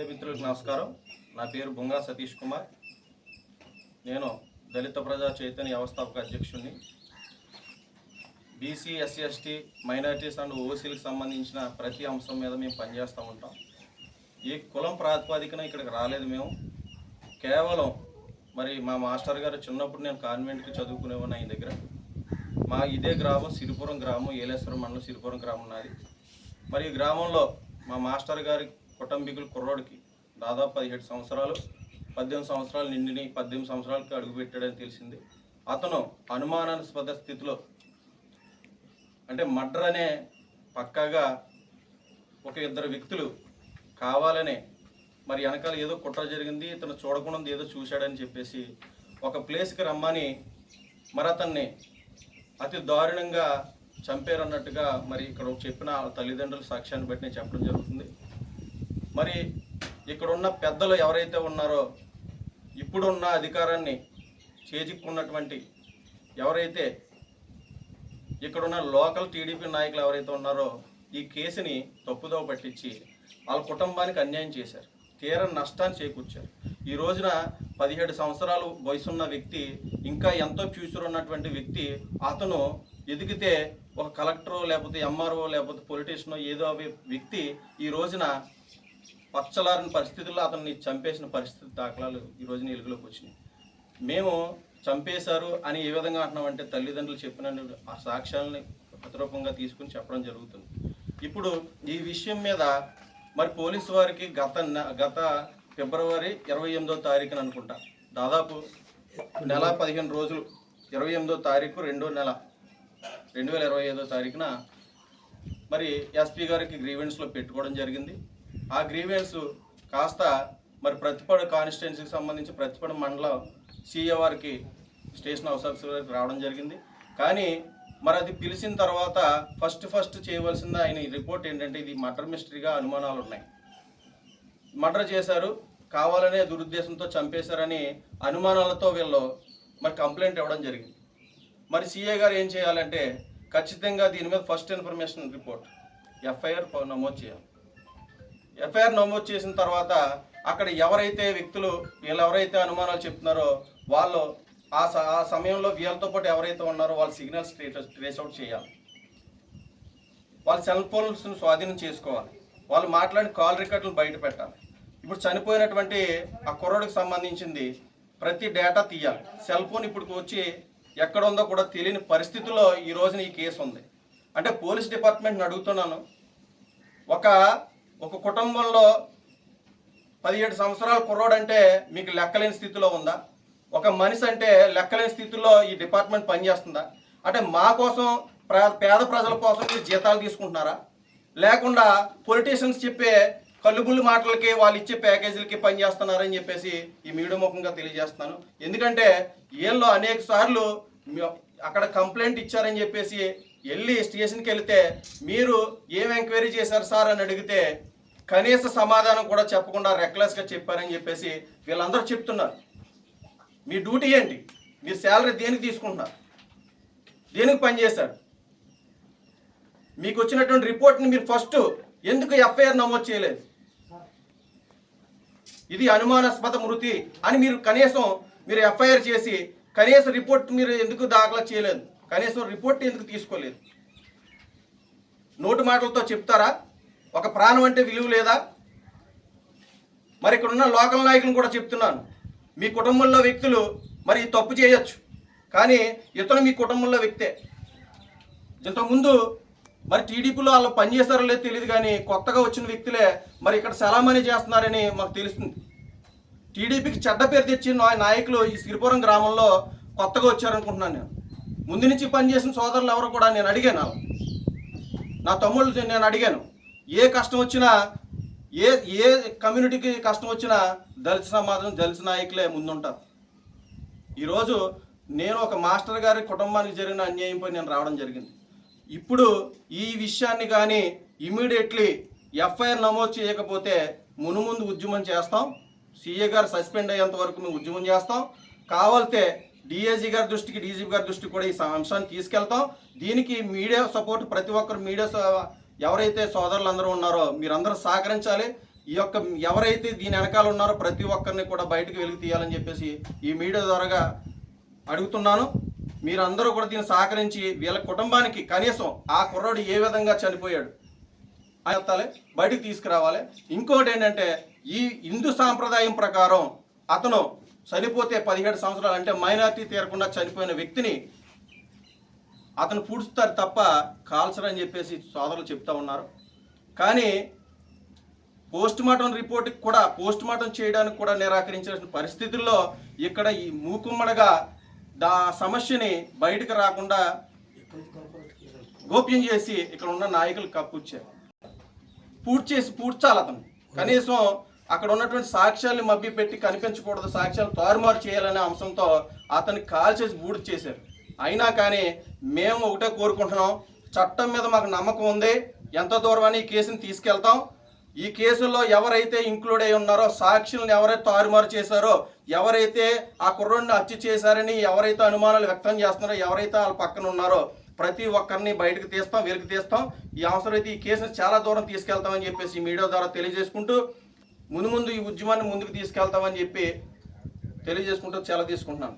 Media మిత్రులకు నమస్కారం. నా పేరు బొంగా సతీష్ కుమార్. నేను దళిత ప్రజా చైతన్య వ్యవస్థాపక అధ్యక్షుడిని. BC SC ST minorities and ఓసీలకు సంబంధించిన ప్రతి అంశం మీద మేము పనిచేస్తూ ఉంటాం. ఈ కులం ప్రాతిపాదికన ఇక్కడికి రాలేదు మేము. కేవలం మరి మా మాస్టర్ గారు చిన్నప్పుడు నేను కాన్వెంట్కి చదువుకునేవాడిని ఆయన దగ్గర. మా ఇదే గ్రామం సిరిపురం గ్రామం ఏలేశ్వరం మండలం సిరిపురం గ్రామం నాది. మరి ఈ గ్రామంలో మా మాస్టర్ గారి కుటుంబీకులు కుర్రోడికి దాదాపు పదిహేడు సంవత్సరాలు పద్దెనిమిది సంవత్సరాలు నిండిని పద్దెనిమిది సంవత్సరాలకి అడుగుపెట్టాడని తెలిసింది. అతను అనుమానాస్పద స్థితిలో అంటే మర్డర్ అనే పక్కాగా ఒక ఇద్దరు వ్యక్తులు కావాలనే మరి వెనకాల ఏదో కుట్ర జరిగింది ఇతను చూడకుండా ఏదో చూశాడని చెప్పేసి ఒక ప్లేస్కి రమ్మని మరి అతన్ని అతి దారుణంగా చంపారన్నట్టుగా మరి ఇక్కడ చెప్పిన తల్లిదండ్రుల సాక్ష్యాన్ని బట్టి నేను చెప్పడం జరుగుతుంది. మరి ఇక్కడున్న పెద్దలు ఎవరైతే ఉన్నారో ఇప్పుడున్న అధికారాన్ని చేజిక్కున్నటువంటి ఎవరైతే ఇక్కడున్న లోకల్ టీడీపీ నాయకులు ఎవరైతే ఉన్నారో ఈ కేసుని తప్పుదోవ పట్టించి వాళ్ళ కుటుంబానికి అన్యాయం చేశారు. తీర నష్టాన్ని చేకూర్చారు. ఈ రోజున పదిహేడు సంవత్సరాలు వయసున్న వ్యక్తి ఇంకా ఎంతో ఫ్యూచర్ ఉన్నటువంటి వ్యక్తి అతను ఎదిగితే ఒక కలెక్టరో లేకపోతే ఎంఆర్ఓ లేకపోతే పొలిటీషియనో ఏదో వ్యక్తి ఈ రోజున పచ్చలారిన పరిస్థితుల్లో అతన్ని చంపేసిన పరిస్థితి దాఖలాలు ఈ రోజున వెలుగులోకి వచ్చినాయి. మేము చంపేశారు అని ఏ విధంగా అంటున్నామంటే తల్లిదండ్రులు చెప్పిన ఆ సాక్ష్యాలని ప్రతిరూపంగా తీసుకుని చెప్పడం జరుగుతుంది. ఇప్పుడు ఈ విషయం మీద మరి పోలీసు వారికి గత గత ఫిబ్రవరి ఇరవై ఎనిమిదో తారీఖున అనుకుంటా. దాదాపు నెల పదిహేను రోజులు ఇరవై ఎనిమిదో తారీఖు రెండో నెల రెండు వేల ఇరవై ఐదో తారీఖున మరి ఎస్పీ గారికి గ్రీవెన్స్లో పెట్టుకోవడం జరిగింది. ఆ గ్రీవెన్స్ కాస్త మరి ప్రతిపడ కాన్స్టిట్యున్సీకి సంబంధించి ప్రతిపడ మండలం సీఏ వారికి స్టేషన్ హౌస్ ఆఫీసర్ రావడం జరిగింది. కానీ మరి అది పిలిచిన తర్వాత ఫస్ట్ ఫస్ట్ చేయవలసింది ఆయన రిపోర్ట్ ఏంటంటే ఇది మర్డర్ మిస్టరీగా అనుమానాలు ఉన్నాయి. మర్డర్ చేశారు కావాలనే దురుద్దేశంతో చంపేశారని అనుమానాలతో వీళ్ళు మరి కంప్లైంట్ ఇవ్వడం జరిగింది. మరి సీఏ గారు ఏం చేయాలంటే ఖచ్చితంగా దీని మీద ఫస్ట్ ఇన్ఫర్మేషన్ రిపోర్ట్ ఎఫ్ఐఆర్ నమోదు చేయాలి. ఎఫ్ఐఆర్ నమోదు చేసిన తర్వాత అక్కడ ఎవరైతే వ్యక్తులు వీళ్ళు ఎవరైతే అనుమానాలు చెప్తున్నారో వాళ్ళు ఆ స- ఆ సమయంలో వీళ్ళతో పాటు ఎవరైతే ఉన్నారో వాళ్ళ సిగ్నల్స్ ట్రేస్ అవుట్ చేయాలి. వాళ్ళ సెల్ ఫోన్స్ను స్వాధీనం చేసుకోవాలి. వాళ్ళు మాట్లాడిన కాల్ రికార్డులు బయట పెట్టాలి. ఇప్పుడు చనిపోయినటువంటి ఆ కుర్రోడికి సంబంధించింది ప్రతి డేటా తీయాలి. సెల్ ఫోన్ ఇప్పుడు వచ్చి ఎక్కడ ఉందో కూడా తెలియని పరిస్థితుల్లో ఈ రోజున ఈ కేసు ఉంది. అంటే పోలీస్ డిపార్ట్మెంట్ని అడుగుతున్నాను. ఒక ఒక కుటుంబంలో పదిహేడు సంవత్సరాల కుర్రోడంటే మీకు లెక్కలేని స్థితిలో ఉందా? ఒక మనిషి అంటే లెక్కలేని స్థితిలో ఈ డిపార్ట్మెంట్ పనిచేస్తుందా? అంటే మా కోసం పేద ప్రజల కోసం మీరు జీతాలు తీసుకుంటున్నారా? లేకుండా పొలిటీషియన్స్ చెప్పే కల్లుబుల్లి మాటలకి వాళ్ళు ఇచ్చే ప్యాకేజీలకి పనిచేస్తున్నారని చెప్పేసి ఈ మీడియా ముఖంగా తెలియజేస్తున్నాను. ఎందుకంటే వీళ్ళు అనేక సార్లు అక్కడ కంప్లైంట్ ఇచ్చారని చెప్పేసి వెళ్ళి స్టేషన్కి వెళితే మీరు ఏం ఎంక్వైరీ చేశారు సార్ అని అడిగితే కనీస సమాధానం కూడా చెప్పకుండా రెక్లెస్గా చెప్పారని చెప్పేసి వీళ్ళందరూ చెప్తున్నారు. మీ డ్యూటీ ఏంటి? మీరు శాలరీ దేనికి తీసుకుంటున్నారు? దేనికి పనిచేశారు? మీకు వచ్చినటువంటి రిపోర్ట్ని మీరు ఫస్ట్ ఎందుకు ఎఫ్ఐఆర్ నమోదు చేయలేదు? ఇది అనుమానాస్పద మృతి అని మీరు కనీసం మీరు ఎఫ్ఐఆర్ చేసి కనీస రిపోర్ట్ మీరు ఎందుకు దాఖలా చేయలేదు? కనీసం రిపోర్ట్ ఎందుకు తీసుకోలేదు? నోటు మాటలతో చెప్తారా? ఒక ప్రాణం అంటే విలువ లేదా? మరి ఇక్కడ ఉన్న లోకల్ నాయకులను కూడా చెప్తున్నాను. మీ కుటుంబంలో వ్యక్తులు మరి తప్పు చేయొచ్చు. కానీ ఇతను మీ కుటుంబంలో వ్యక్తే. ఇంతకుముందు మరి టీడీపీలో వాళ్ళు పనిచేస్తారో లేదో తెలియదు కానీ కొత్తగా వచ్చిన వ్యక్తులే మరి ఇక్కడ సలామణి చేస్తున్నారని మాకు తెలుస్తుంది. టీడీపీకి చెడ్డ పేరు తెచ్చిన నాయకులు ఈ సిరిపురం గ్రామంలో కొత్తగా వచ్చారనుకుంటున్నాను నేను. ముందు నుంచి పనిచేసిన సోదరులు ఎవరు కూడా నేను అడిగాను నా తమ్ముళ్ళు నేను అడిగాను. ఏ కష్టం వచ్చినా ఏ ఏ కమ్యూనిటీకి కష్టం వచ్చినా దళిత సమాజం దళిత నాయకులే ముందుంటారు. ఈరోజు నేను ఒక మాస్టర్ గారి కుటుంబానికి జరిగిన అన్యాయంపై నేను రావడం జరిగింది. ఇప్పుడు ఈ విషయాన్ని కానీ ఇమీడియట్లీ ఎఫ్ఐఆర్ నమోదు చేయకపోతే మునుముందు ఉద్యమం చేస్తాం. సీఏ గారు సస్పెండ్ అయ్యేంత వరకు మేము ఉద్యమం చేస్తాం. కావాలితే డిఏజీ గారి దృష్టికి డీజీపీ గారి దృష్టికి కూడా ఈ అంశాన్ని తీసుకెళ్తాం. దీనికి మీడియా సపోర్ట్ ప్రతి ఒక్కరు మీడియా స- ఎవరైతే సోదరులందరూ ఉన్నారో మీరందరూ సహకరించాలి. ఈ యొక్క ఎవరైతే దీని వెనకాల ఉన్నారో ప్రతి ఒక్కరిని కూడా బయటకు వెలికి తీయాలని చెప్పేసి ఈ మీడియా ద్వారా అడుగుతున్నాను. మీరందరూ కూడా దీన్ని సహకరించి వీళ్ళ కుటుంబానికి కనీసం ఆ కుర్రాడు ఏ విధంగా చనిపోయాడు ఎత్తాలి బయటికి తీసుకురావాలి. ఇంకోటి ఏంటంటే ఈ హిందూ సాంప్రదాయం ప్రకారం అతను చనిపోతే పదిహేడు సంవత్సరాలు అంటే మైనార్టీ తీరకుండా చనిపోయిన వ్యక్తిని అతను పూడుస్తారు తప్ప కాల్చరని చెప్పేసి సోదరులు చెప్తా ఉన్నారు. కానీ పోస్ట్ మార్టం రిపోర్ట్కి కూడా పోస్ట్ మార్టం చేయడానికి కూడా నిరాకరించిన పరిస్థితుల్లో ఇక్కడ ఈ మూకుమ్మడగా దా సమస్యని బయటకు రాకుండా గోప్యం చేసి ఇక్కడ ఉన్న నాయకులు కప్పుచ్చారు. పూర్తి చేసి పూడ్చాలి అతను. కనీసం అక్కడ ఉన్నటువంటి సాక్ష్యాలను మభ్య పెట్టి కనిపించకూడదు సాక్ష్యాలు తారుమారు చేయాలనే అంశంతో అతన్ని కాల్ చేసి బూడి చేశారు. అయినా కానీ మేము ఒకటే కోరుకుంటున్నాం. చట్టం మీద మాకు నమ్మకం ఉంది. ఎంత దూరం అని ఈ కేసుని తీసుకెళ్తాం. ఈ కేసులో ఎవరైతే ఇంక్లూడ్ అయి ఉన్నారో సాక్షులను ఎవరైతే తారుమారు చేశారో ఎవరైతే ఆ కుర్రోడిని హత్య చేశారని ఎవరైతే అనుమానాలు వ్యక్తం చేస్తున్నారో ఎవరైతే వాళ్ళ పక్కన ఉన్నారో ప్రతి ఒక్కరిని బయటకు తీస్తాం వెలికి తీస్తాం. ఈ అవసరమైతే ఈ కేసుని చాలా దూరం తీసుకెళ్తామని చెప్పేసి మీడియా ద్వారా తెలియజేసుకుంటూ ముందు ముందు ఈ ఉద్యమాన్ని ముందుకు తీసుకెళ్తామని చెప్పి తెలియజేసుకుంటూ చాలా తీసుకుంటున్నాను.